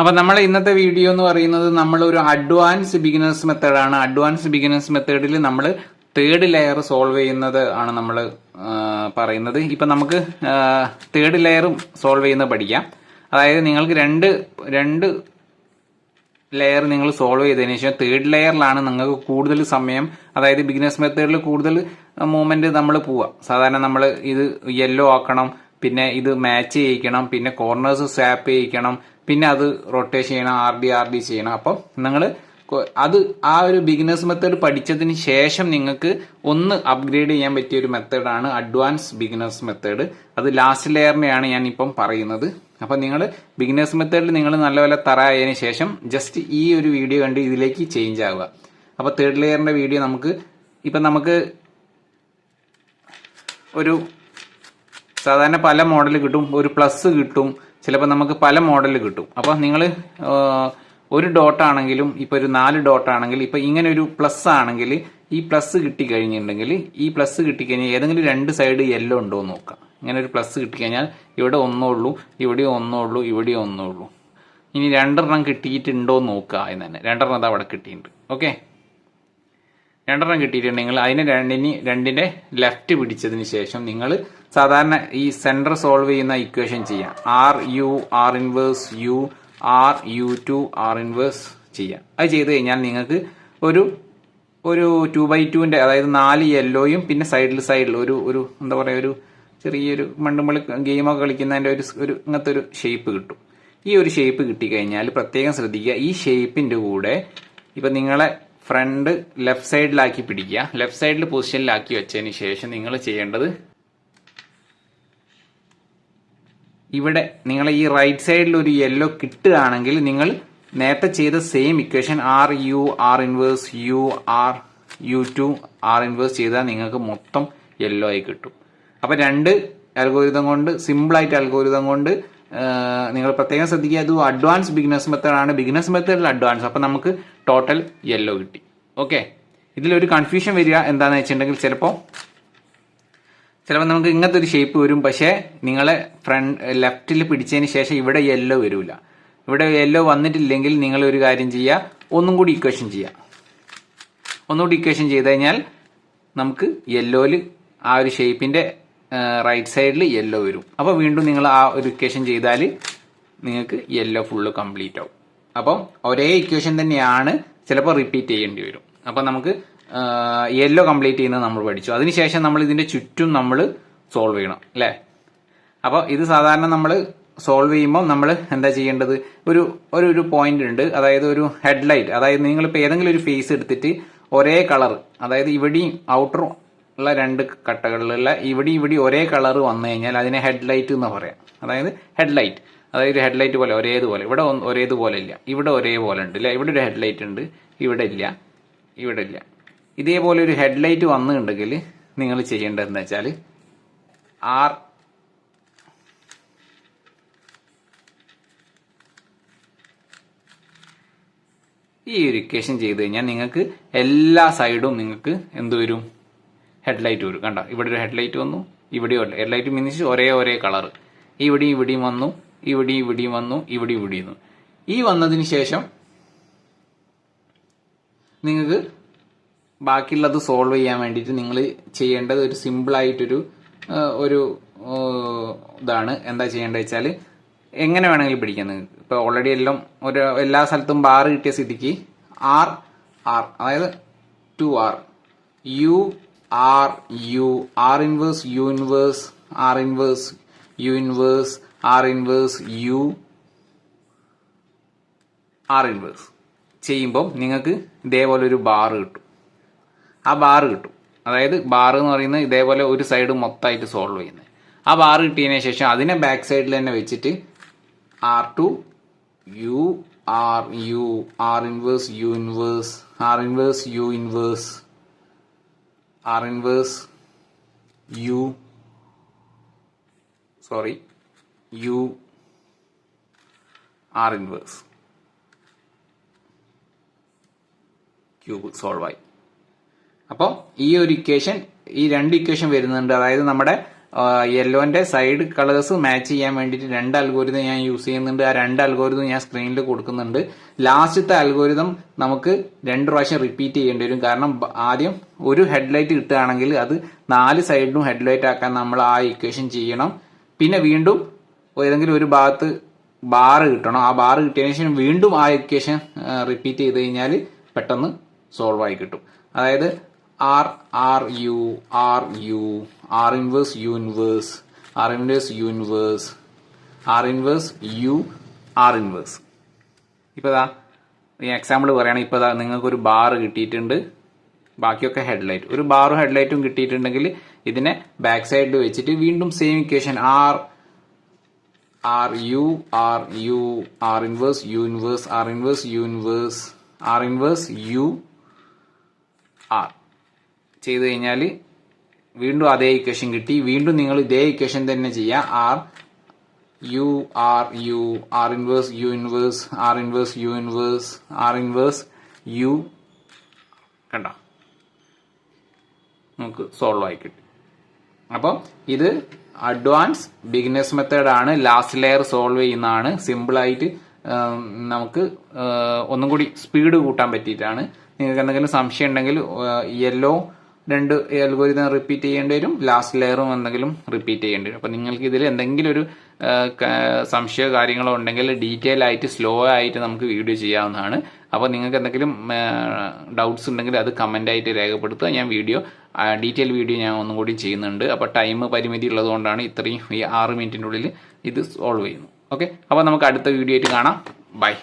അപ്പൊ നമ്മൾ ഇന്നത്തെ വീഡിയോ എന്ന് പറയുന്നത് നമ്മൾ ഒരു അഡ്വാൻസ് ബിഗിനേഴ്സ് മെത്തേഡാണ് അഡ്വാൻസ് ബിഗിനേഴ്സ് മെത്തേഡിൽ നമ്മൾ തേർഡ് ലെയർ സോൾവ് ചെയ്യുന്നത് ആണ് നമ്മൾ പറയുന്നത്. ഇപ്പൊ നമുക്ക് തേർഡ് ലെയറും സോൾവ് ചെയ്യുന്നത് പഠിക്കാം. അതായത് നിങ്ങൾക്ക് രണ്ട് രണ്ട് ലെയർ നിങ്ങൾ സോൾവ് ചെയ്തതിന് ശേഷം തേർഡ് ലെയറിലാണ് നിങ്ങൾക്ക് കൂടുതൽ സമയം അതായത് ബിഗിനേഴ്സ് മെത്തേഡിൽ കൂടുതൽ മൂവ്മെന്റ് നമ്മൾ പോവുക. സാധാരണ നമ്മൾ ഇത് യെല്ലോ ആക്കണം പിന്നെ ഇത് മാച്ച് ചെയ്യിക്കണം പിന്നെ കോർണേഴ്സ് സ്വാപ്പ് ചെയ്യിക്കണം പിന്നെ അത് റൊട്ടേഷൻ ചെയ്യണം ആർ ഡി ആർ ഡി ചെയ്യണം. അപ്പം നിങ്ങൾ അത് ആ ഒരു ബിഗിനേഴ്സ് മെത്തേഡ് പഠിച്ചതിന് ശേഷം നിങ്ങൾക്ക് ഒന്ന് അപ്ഗ്രേഡ് ചെയ്യാൻ പറ്റിയ ഒരു മെത്തേഡാണ് അഡ്വാൻസ് ബിഗിനേഴ്സ് മെത്തേഡ് അത് ലാസ്റ്റ് ലെയറിനെയാണ് ഞാൻ ഇപ്പം പറയുന്നത്. അപ്പം നിങ്ങൾ ബിഗിനേഴ്സ് മെത്തേഡിൽ നിങ്ങൾ നല്ലപോലെ തറായതിനു ശേഷം ജസ്റ്റ് ഈ ഒരു വീഡിയോ കണ്ട് ഇതിലേക്ക് ചേഞ്ച് ആവുക. അപ്പം തേർഡ് ലെയറിന്റെ വീഡിയോ നമുക്ക് ഇപ്പം നമുക്ക് ഒരു സാധാരണ പല മോഡൽ കിട്ടും ഒരു പ്ലസ് കിട്ടും ചിലപ്പോൾ നമുക്ക് പല മോഡൽ കിട്ടും. അപ്പോൾ നിങ്ങൾ ഒരു ഡോട്ട് ആണെങ്കിലും ഇപ്പോൾ ഒരു നാല് ഡോട്ട് ആണെങ്കിൽ ഇപ്പോൾ ഇങ്ങനെ ഒരു പ്ലസ് ആണെങ്കിൽ ഈ പ്ലസ് കിട്ടിക്കഴിഞ്ഞിട്ടുണ്ടെങ്കിൽ ഈ പ്ലസ് കിട്ടിക്കഴിഞ്ഞാൽ ഏതെങ്കിലും രണ്ട് സൈഡ് യെല്ലോ ഉണ്ടോ എന്ന് നോക്കാം. ഇങ്ങനെ ഒരു പ്ലസ് കിട്ടിക്കഴിഞ്ഞാൽ ഇവിടെ ഒന്നേ ഉള്ളൂ ഇവിടെ ഒന്നേ ഉള്ളൂ ഇവിടെ ഒന്നേ ഉള്ളൂ. ഇനി രണ്ടെണ്ണം കിട്ടിയിട്ടുണ്ടോ നോക്കുക എന്ന് തന്നെ. രണ്ടെണ്ണം അത് അവിടെ കിട്ടിയിട്ടുണ്ട്. ഓക്കെ? രണ്ടെണ്ണം കിട്ടിയിട്ടുണ്ടെങ്കിൽ അതിനെ രണ്ടിന് രണ്ടിന്റെ ലെഫ്റ്റ് പിടിച്ചതിന് ശേഷം നിങ്ങൾ സാധാരണ ഈ സെന്റർ സോൾവ് ചെയ്യുന്ന ഇക്വേഷൻ ചെയ്യാം. R U R inverse U R U two R inverse ചെയ്യാം. അത് ചെയ്ത് കഴിഞ്ഞാൽ നിങ്ങൾക്ക് ഒരു ഒരു ടു ബൈ ടുവിന്റെ അതായത് നാല് യെല്ലോയും പിന്നെ സൈഡിൽ സൈഡിൽ ഒരു ഒരു എന്താ പറയുക ഒരു ചെറിയൊരു മണ്ടുമ്പളി ഗെയിമൊക്കെ കളിക്കുന്നതിന്റെ ഒരു ഒരു ഇങ്ങനത്തെ ഒരു ഷേപ്പ് കിട്ടും. ഈ ഒരു ഷേപ്പ് കിട്ടിക്കഴിഞ്ഞാൽ പ്രത്യേകം ശ്രദ്ധിക്കുക. ഈ ഷേപ്പിന്റെ കൂടെ ഇപ്പം നിങ്ങളെ ഫ്രണ്ട് ലെഫ്റ്റ് സൈഡിലാക്കി പിടിക്കുക. ലെഫ്റ്റ് സൈഡിൽ പൊസിഷനിലാക്കി വെച്ചതിന് ശേഷം നിങ്ങൾ ചെയ്യേണ്ടത് ഇവിടെ നിങ്ങൾ ഈ റൈറ്റ് സൈഡിൽ ഒരു യെല്ലോ കിട്ടുകയാണെങ്കിൽ നിങ്ങൾ നേരത്തെ ചെയ്ത same equation R U R inverse U R U two R inverse ചെയ്താൽ നിങ്ങൾക്ക് മൊത്തം യെല്ലോ ആയി കിട്ടും. അപ്പൊ രണ്ട് അൽഗോരിതം കൊണ്ട് സിമ്പിൾ ആയിട്ട് അൽഗോരിതം കൊണ്ട് നിങ്ങൾ പ്രത്യേകം ശ്രദ്ധിക്കുക അത് അഡ്വാൻസ് ബിഗ്നസ് മെത്തേഡ് ആണ്. ബിഗിനേഴ്സ് മെത്തേഡിൽ അഡ്വാൻസ് അപ്പൊ നമുക്ക് ടോട്ടൽ യെല്ലോ കിട്ടി. ഓക്കെ ഇതിലൊരു കൺഫ്യൂഷൻ വരിക എന്താണെന്ന് വെച്ചിട്ടുണ്ടെങ്കിൽ ചിലപ്പോൾ ചിലപ്പോൾ നമുക്ക് ഇങ്ങനത്തെ ഒരു ഷേപ്പ് വരും പക്ഷേ നിങ്ങളെ ഫ്രണ്ട് ലെഫ്റ്റിൽ പിടിച്ചതിന് ശേഷം ഇവിടെ യെല്ലോ വരില്ല ഇവിടെ യെല്ലോ വന്നിട്ടില്ലെങ്കിൽ നിങ്ങൾ ഒരു കാര്യം ചെയ്യുക ഒന്നും കൂടി ഇക്വേഷൻ ചെയ്യുക ഒന്നുകൂടി ഇക്വേഷൻ ചെയ്ത് കഴിഞ്ഞാൽ നമുക്ക് യെല്ലോയിൽ ആ ഒരു ഷേപ്പിന്റെ റൈറ്റ് സൈഡിൽ യെല്ലോ വരും. അപ്പോൾ വീണ്ടും നിങ്ങൾ ആ ഒരു ഇക്വേഷൻ ചെയ്താൽ നിങ്ങൾക്ക് യെല്ലോ ഫുള്ള് കംപ്ലീറ്റ് ആവും. അപ്പം ഒരേ ഇക്വേഷൻ തന്നെയാണ് ചിലപ്പോൾ റിപ്പീറ്റ് ചെയ്യേണ്ടി വരും. അപ്പം നമുക്ക് യെല്ലോ കംപ്ലീറ്റ് ചെയ്യുന്നത് നമ്മൾ പഠിച്ചു. അതിനുശേഷം നമ്മൾ ഇതിന്റെ ചുറ്റും നമ്മൾ സോൾവ് ചെയ്യണം അല്ലേ? അപ്പോൾ ഇത് സാധാരണ നമ്മൾ സോൾവ് ചെയ്യുമ്പോൾ നമ്മൾ എന്താ ചെയ്യേണ്ടത്? ഒരു ഒരു ഒരു പോയിന്റ് ഉണ്ട് അതായത് ഒരു ഹെഡ്ലൈറ്റ് അതായത് നിങ്ങളിപ്പോൾ ഏതെങ്കിലും ഒരു ഫേസ് എടുത്തിട്ട് ഒരേ കളർ അതായത് ഇവിടെയും ഔട്ടർ ഉള്ള രണ്ട് കട്ടകളിലുള്ള ഇവിടെ ഇവിടെ ഒരേ കളർ വന്നു കഴിഞ്ഞാൽ അതിനെ ഹെഡ്ലൈറ്റ് എന്ന് പറയാം. അതായത് ഹെഡ്ലൈറ്റ് അതായത് ഒരു ഹെഡ്ലൈറ്റ് പോലെ ഒരേതുപോലെ. ഇവിടെ ഒരേതുപോലെ ഇല്ല. ഇവിടെ ഒരേപോലെ ഉണ്ട് അല്ലെ ഇവിടെ ഒരു ഹെഡ്ലൈറ്റ് ഉണ്ട് ഇവിടെ ഇല്ല. ഇവിടെ ഇല്ല. ഇതേപോലെ ഒരു ഹെഡ്ലൈറ്റ് വന്നിട്ടുണ്ടെങ്കിൽ നിങ്ങൾ ചെയ്യേണ്ടതെന്ന് വെച്ചാൽ ആർ ഈ ഒരു ഇക്വേഷൻ ചെയ്ത് കഴിഞ്ഞാൽ നിങ്ങൾക്ക് എല്ലാ സൈഡും നിങ്ങൾക്ക് എന്ത് വരും? ഹെഡ്ലൈറ്റ് വരും. കണ്ടോ? ഇവിടെ ഒരു ഹെഡ്ലൈറ്റ് വന്നു ഇവിടെ ഹെഡ്ലൈറ്റ് മീൻസ് ഒരേ ഒരേ കളർ ഇവിടെയും ഇവിടെയും വന്നു ഇവിടെയും ഇവിടെയും വന്നു ഇവിടെയും ഇവിടെയും വന്നു. ഈ വന്നതിന് ശേഷം നിങ്ങൾക്ക് ബാക്കിയുള്ളത് സോൾവ് ചെയ്യാൻ വേണ്ടിയിട്ട് നിങ്ങൾ ചെയ്യേണ്ടത് ഒരു സിമ്പിളായിട്ടൊരു ഒരു ഇതാണ്. എന്താ ചെയ്യേണ്ടത് വെച്ചാൽ എങ്ങനെ വേണമെങ്കിലും പിടിക്കാം നിങ്ങൾക്ക്. ഇപ്പോൾ ഓൾറെഡി എല്ലാം ഒരു എല്ലാ സ്ഥലത്തും ബാർ കിട്ടിയ സ്ഥിതിക്ക് ആർ ആർ അതായത് two R U R U R inverse U inverse R inverse U inverse R inverse U R inverse ചെയ്യുമ്പോൾ നിങ്ങൾക്ക് ഇതേപോലെ ഒരു ബാർ കിട്ടും. ആ ബാർ കിട്ടും. അതായത് ബാർ എന്ന് പറയുന്നത് ഇതേപോലെ ഒരു സൈഡ് മൊത്തമായിട്ട് സോൾവ് ചെയ്യുന്നത്. ആ ബാർ കിട്ടിയതിന് ശേഷം അതിനെ ബാക്ക് സൈഡിൽ തന്നെ വെച്ചിട്ട് R two U R U R inverse U inverse R inverse U inverse R inverse U sorry U R inverse cube solve ആയി. അപ്പോൾ ഈ ഒരു ഇക്വേഷൻ ഈ രണ്ട് ഇക്വേഷൻ വരുന്നുണ്ട്. അതായത് നമ്മുടെ യെല്ലോന്റെ സൈഡ് കളേഴ്സ് മാച്ച് ചെയ്യാൻ വേണ്ടിയിട്ട് രണ്ട് അൽഗോരിതം ഞാൻ യൂസ് ചെയ്യുന്നുണ്ട്. ആ രണ്ട് അൽഗോരിതം ഞാൻ സ്ക്രീനിൽ കൊടുക്കുന്നുണ്ട്. ലാസ്റ്റത്തെ അൽഗോരിതം നമുക്ക് രണ്ട് പ്രാവശ്യം റിപ്പീറ്റ് ചെയ്യേണ്ടി വരും. കാരണം ആദ്യം ഒരു ഹെഡ്ലൈറ്റ് കിട്ടുകയാണെങ്കിൽ അത് നാല് സൈഡിലും ഹെഡ്ലൈറ്റ് ആക്കാൻ നമ്മൾ ആ ഇക്വേഷൻ ചെയ്യണം. പിന്നെ വീണ്ടും ഏതെങ്കിലും ഒരു ഭാഗത്ത് ബാർ കിട്ടണം. ആ ബാർ കിട്ടിയതിനു ശേഷം വീണ്ടും ആ ഇക്വേഷൻ റിപ്പീറ്റ് ചെയ്ത് കഴിഞ്ഞാൽ പെട്ടെന്ന് സോൾവ് ആയി കിട്ടും. അതായത് R R U R U R inverse U inverse R inverse U inverse R inverse U R inverse ഇപ്പോൾ ഇതാ എക്സാമ്പിൾ പറയുകയാണെങ്കിൽ ഇപ്പോൾ ഇതാ നിങ്ങൾക്കൊരു ബാർ കിട്ടിയിട്ടുണ്ട്. ബാക്കിയൊക്കെ ഹെഡ്ലൈറ്റ് ഒരു ബാറും ഹെഡ്ലൈറ്റും കിട്ടിയിട്ടുണ്ടെങ്കിൽ ഇതിനെ ബാക്ക് സൈഡിൽ വെച്ചിട്ട് വീണ്ടും same equation R R U R U R inverse U inverse R inverse U inverse R inverse U R ചെയ്ത് കഴിഞ്ഞാൽ വീണ്ടും അതേ ഇക്വേഷൻ കിട്ടി. വീണ്ടും നിങ്ങൾ ഇതേ ഇക്വേഷൻ തന്നെ ചെയ്യുക R U R U R inverse U inverse R inverse U inverse R inverse U കണ്ട? നമുക്ക് സോൾവ് ആയി കിട്ടി. അപ്പം ഇത് അഡ്വാൻസ് ബിഗിനേഴ്സ് മെത്തേഡ് ആണ്. ലാസ്റ്റ് ലെയർ സോൾവ് ചെയ്യുന്നതാണ്. സിമ്പിൾ ആയിട്ട് നമുക്ക് ഒന്നും കൂടി സ്പീഡ് കൂട്ടാൻ പറ്റിയിട്ടാണ്. നിങ്ങൾക്ക് എന്തെങ്കിലും സംശയം ഉണ്ടെങ്കിൽ യെല്ലോ രണ്ട് അൽഗോരിതം റിപ്പീറ്റ് ചെയ്യേണ്ടി വരും ലാസ്റ്റ് ലെയറും എന്തെങ്കിലും റിപ്പീറ്റ് ചെയ്യേണ്ടി വരും. അപ്പം നിങ്ങൾക്ക് ഇതിൽ എന്തെങ്കിലും ഒരു സംശയ കാര്യങ്ങളോ ഉണ്ടെങ്കിൽ ഡീറ്റെയിൽ ആയിട്ട് സ്ലോ ആയിട്ട് നമുക്ക് വീഡിയോ ചെയ്യാവുന്നതാണ്. അപ്പോൾ നിങ്ങൾക്ക് എന്തെങ്കിലും ഡൗട്ട്സ് ഉണ്ടെങ്കിൽ അത് കമന്റായിട്ട് രേഖപ്പെടുത്തുക. ഞാൻ വീഡിയോ ഡീറ്റെയിൽ വീഡിയോ ഞാൻ ഒന്നും കൂടി ചെയ്യുന്നുണ്ട്. അപ്പോൾ ടൈം പരിമിതി ഉള്ളതുകൊണ്ടാണ് ഇത്രയും ഈ ആറ് മിനിറ്റിനുള്ളിൽ ഇത് സോൾവ് ചെയ്യുന്നത്. ഓക്കെ അപ്പോൾ നമുക്ക് അടുത്ത വീഡിയോ ആയിട്ട് കാണാം. ബൈ